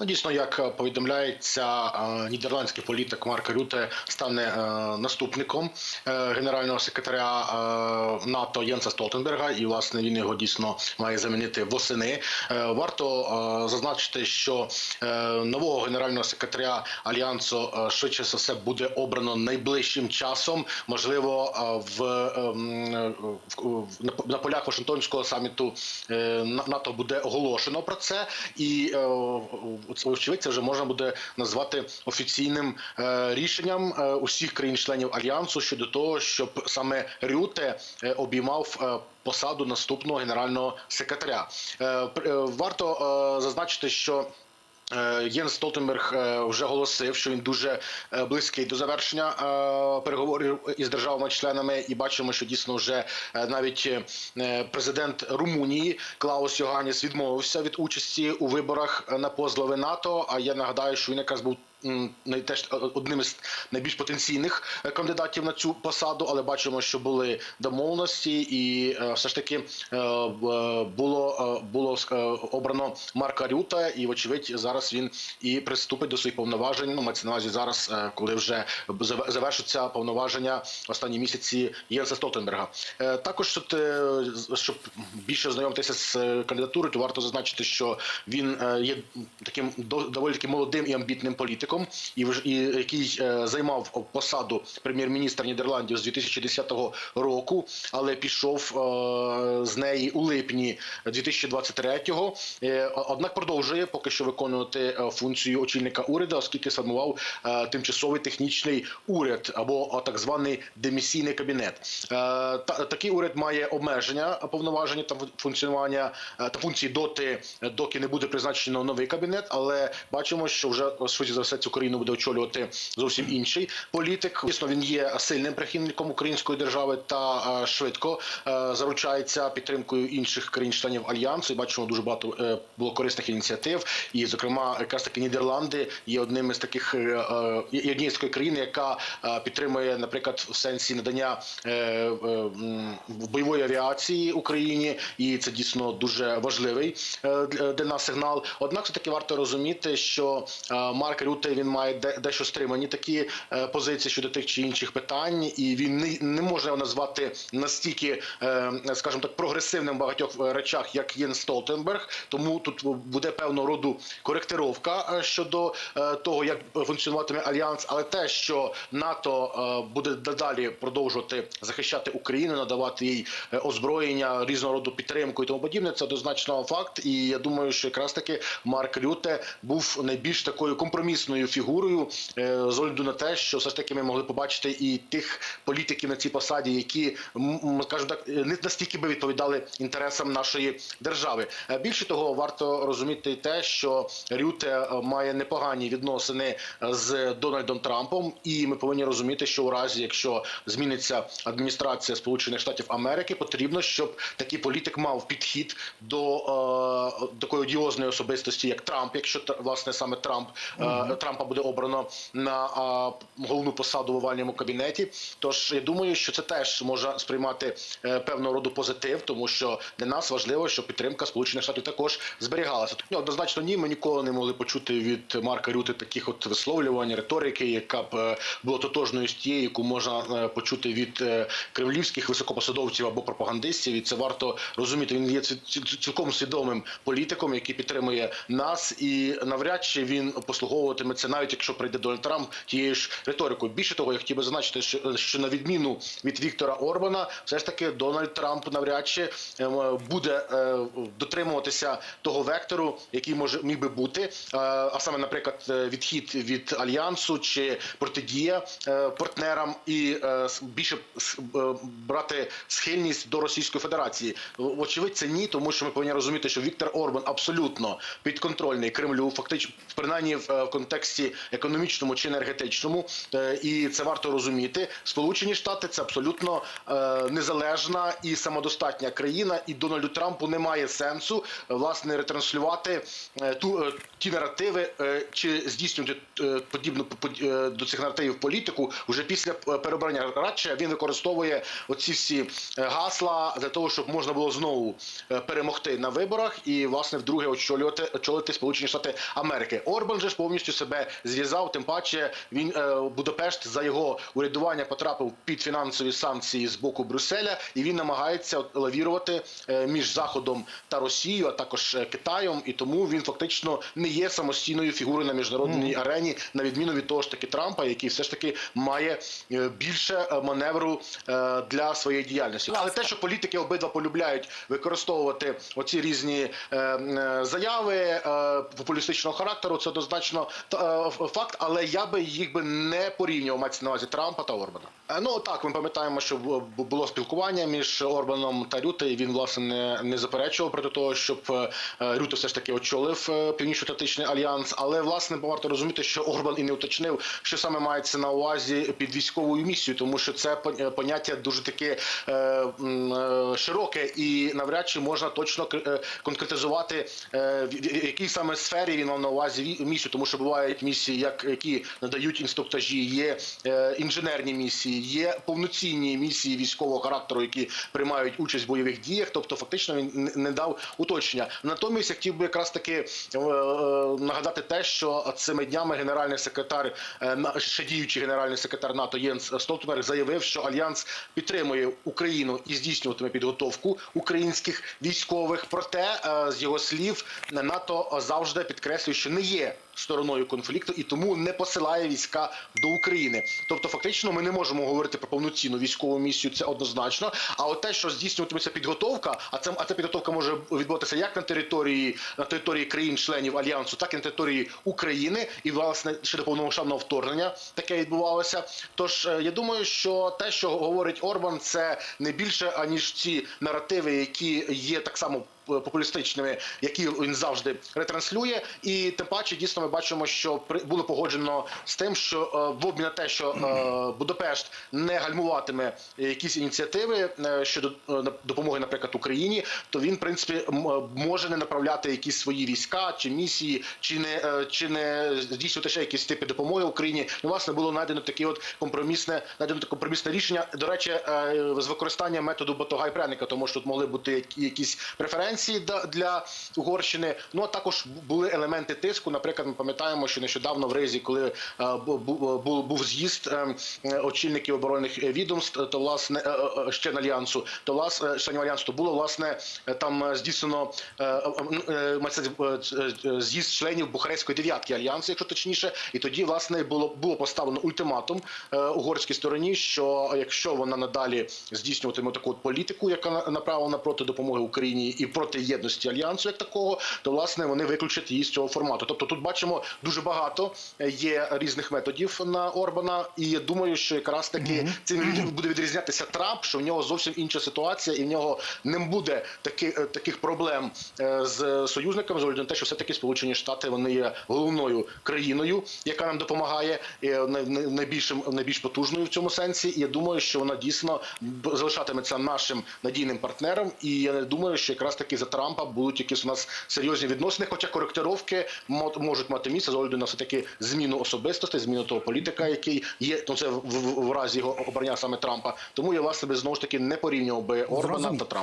Ну, дійсно, як е, повідомляється, е, нідерландський політик Марк Рюте стане е, наступником генерального секретаря НАТО Єнса Столтенберга, і власне він його дійсно має замінити восени. Варто зазначити, що нового генерального секретаря альянсу швидше за все буде обрано найближчим часом. Можливо, в, в- на- полях Вашингтонського саміту НАТО буде оголошено про це, і очевидь, вже можна буде назвати офіційним е, рішенням е, усіх країн-членів альянсу щодо того, щоб саме Рюте е, обіймав. Посаду наступного генерального секретаря варто зазначити, що Єнс Столтенберг е, вже оголосив, що він дуже е, близький до завершення е, переговорів із державами-членами, і бачимо, що дійсно вже е, навіть е, президент Румунії Клаус Йоганіс відмовився від участі у виборах на пост глави НАТО. А я нагадаю, що він якраз був. Теж одним із найбільш потенційних е, кандидатів на цю посаду, але бачимо, що були домовленості, і е, все ж таки е, було е, було е, обрано Марка Рюта, і вочевидь зараз він і приступить до своїх повноважень. Ну, мається на увазі зараз, е, коли вже зав- завершаться повноваження останні місяці Єнса Столтенберга. Е, Також е, щоб більше знайомитися з е, кандидатурою, то варто зазначити, що він е, є таким до- доволі таки молодим і амбітним політиком, і вж- і який е, займав посаду прем'єр-міністра Нідерландів з 2010 року, але пішов е, з неї у липні 2023-го. Е, Однак продовжує поки що виконувати функцію очільника уряду, оскільки сформував тимчасовий технічний уряд або так званий демісійний кабінет. Такий уряд має обмеження повноваження та функціонування та функції доти, доки не буде призначено новий кабінет. Але бачимо, що вже швидше за все цю країну буде очолювати зовсім інший політик. Дійсно, він є сильним прихильником української держави та е, швидко е, заручається підтримкою інших країн-членів альянсу. І бачимо дуже багато е, було корисних ініціатив. І, зокрема, якраз таки Нідерланди є одним із таких є з такої країн, яка підтримує, наприклад, в сенсі надання бойової авіації Україні, і це дійсно дуже важливий для нас сигнал. Однак, все таки варто розуміти, що Марк Рюте він має дещо стримані такі е, позиції щодо тих чи інших питань, і він не, не може його назвати настільки, е, скажімо так, прогресивним в багатьох е, речах, як Єн Столтенберг. Тому тут буде певного роду коректировка щодо того, як функціонуватиме альянс, але те, що НАТО буде далі продовжувати захищати Україну, надавати їй озброєння, різного роду підтримку і тому подібне, це однозначно факт. І я думаю, що якраз таки Марк Рюте був найбільш такою компромісною фігурою е, з огляду на те, що все ж таки ми могли побачити і тих політиків на цій посаді, які скажімо так, не настільки би відповідали інтересам нашої держави. Е, Більше того, варто розуміти те, що Рюте е, має непогані відносини з Дональдом Трампом, і ми повинні розуміти, що у разі, якщо зміниться адміністрація Сполучених Штатів Америки, потрібно, щоб такий політик мав підхід до е, такої одіозної особистості, як Трамп, якщо власне саме Трамп е, Трампа буде обрано на головну посаду в овальному кабінеті. Тож я думаю, що це теж може сприймати е, певного роду позитив, тому що для нас важливо, щоб підтримка Сполучених Штатів також зберігалася. Ну, однозначно, ні, ми ніколи не могли почути від Марка Рюти таких от висловлювань, риторики, яка б е, була тотожною з тією, яку можна е, почути від кремлівських високопосадовців або пропагандистів. І це варто розуміти. Він є ці- ці- цілком свідомим політиком, який підтримує нас, і навряд чи він послуговуватиме це, навіть якщо прийде Дональд Трамп тією ж риторикою. Більше того, я хотів би зазначити, що, що на відміну від Віктора Орбана, все ж таки Дональд Трамп навряд чи е, буде е, дотримуватися того вектору, який може міг би бути, е, а саме, наприклад, е, відхід від альянсу чи протидія партнерам і більше брати схильність до Російської Федерації. Очевидь, це ні, тому що ми повинні розуміти, що Віктор Орбан абсолютно підконтрольний Кремлю, фактично, принаймні в контексті. Контексті економічному чи енергетичному, е, і це варто розуміти. Сполучені Штати це абсолютно е, незалежна і самодостатня країна, і Дональду Трампу немає сенсу власне ретранслювати е, ту ті наративи чи здійснювати подібну по- до цих наративів політику вже після перебрання. Радше він використовує оці всі гасла для того, щоб можна було знову перемогти на виборах і власне вдруге очолювати очолити Сполучені Штати Америки. Орбан же ж повністю себе зв'язав. Тим паче він е, Будапешт за його урядування потрапив під фінансові санкції з боку Брюсселя, і він намагається лавірувати е, між Заходом та Росією, а також е, Китаєм. І тому він фактично не є самостійною фігурою на міжнародній арені, на відміну від того ж таки Трампа, який все ж таки має більше маневру для своєї діяльності. Але те, що політики обидва полюбляють використовувати оці різні заяви популістичного характеру, це однозначно та, факт. Але я би їх би не порівнював мається на увазі Трампа та Орбана. Е, Ну так, ми пам'ятаємо, що бу- бу- було спілкування між Орбаном та Рюте, і він власне не, не заперечував проти того, щоб е, е, Рюте все ж таки очолив е, Північно-Атлантичний альянс. Але власне варто розуміти, що Орбан і не уточнив, що саме мається на увазі під військовою місією, тому що це е, поняття дуже таке е, е, широке і навряд чи можна точно е, конкретизувати е, в якій саме сфері він мав на увазі місію, тому що бувають місії, як які надають інструктажі, є е, інженерні місії, є повноцінні місії військового характеру, які приймають участь в бойових діях. Тобто, фактично він не- дав уточнення. Натомість я хотів би якраз таки е, е, нагадати те, що цими днями генеральний секретар, ще діючий генеральний секретар НАТО Єнс Столтенберг заявив, що альянс підтримує Україну і здійснюватиме підготовку українських військових. Проте з його слів НАТО завжди підкреслює, що не є стороною конфлікту і тому не посилає війська до України. Тобто, фактично, ми не можемо говорити про повноцінну військову місію. Це однозначно. А от те, що здійснюватиметься підготовка, а це а ця підготовка може відбуватися як на території на території країн-членів альянсу, так і на території України, і власне ще до повномасштабного вторгнення таке відбувалося. Тож е, я думаю, що те, що говорить Орбан, це не більше аніж ці наративи, які є так само популістичними, які він завжди ретранслює, і тим паче дійсно ми бачимо, що було погоджено з тим, що е, в обмін на те, що е, Будапешт не гальмуватиме якісь ініціативи е, щодо допомоги, наприклад, Україні, то він в принципі може не направляти якісь свої війська чи місії, чи не чи не здійснювати ще якісь типи допомоги Україні. Ну, власне, було знайдено таке от компромісне, знайдено компромісне рішення. До речі, з використанням методу батога і пряника, тому що тут могли бути які- якісь преференції да- для Угорщини. Ну а також були елементи тиску. Наприклад, ми пам'ятаємо, що нещодавно в Ризі, коли е, бу- був з'їзд е, е, очільників оборонних відомств, то власне е, е, ще на альянсу, то власне членів альянсу, було власне е, там е, здійснено е, е, е, е, е, з'їзд членів Бухарестської дев'ятки альянсу, якщо точніше, і тоді власне було було поставлено ультиматум е, угорській стороні, що якщо вона надалі здійснюватиме таку от політику, яка на- направлена проти допомоги Україні і проти єдності альянсу, як такого, то власне вони виключать її з цього формату. Тобто тут бачимо дуже багато е, є різних методів на Орбана, і я думаю, що якраз таки цим буде відрізнятися Трамп, що в нього зовсім інша ситуація, і в нього не буде таки, е, таких проблем е, з союзниками з огляду на те, що все таки Сполучені Штати вони є головною країною, яка нам допомагає найбільшим найбільш потужною в цьому сенсі. І я думаю, що вона дійсно залишатиметься нашим надійним партнером. І я не думаю, що якраз таки за Трампа будуть якісь у нас серйозні відносини, хоча коректировки можуть мати місце з огляду на все таки зміну особистості, зміну того політика, який є. Ну це в, в, в разі його обрання саме Трампа. Тому я власне себе знову ж таки не порівнював би Орбана Зрозумів. та Трампа.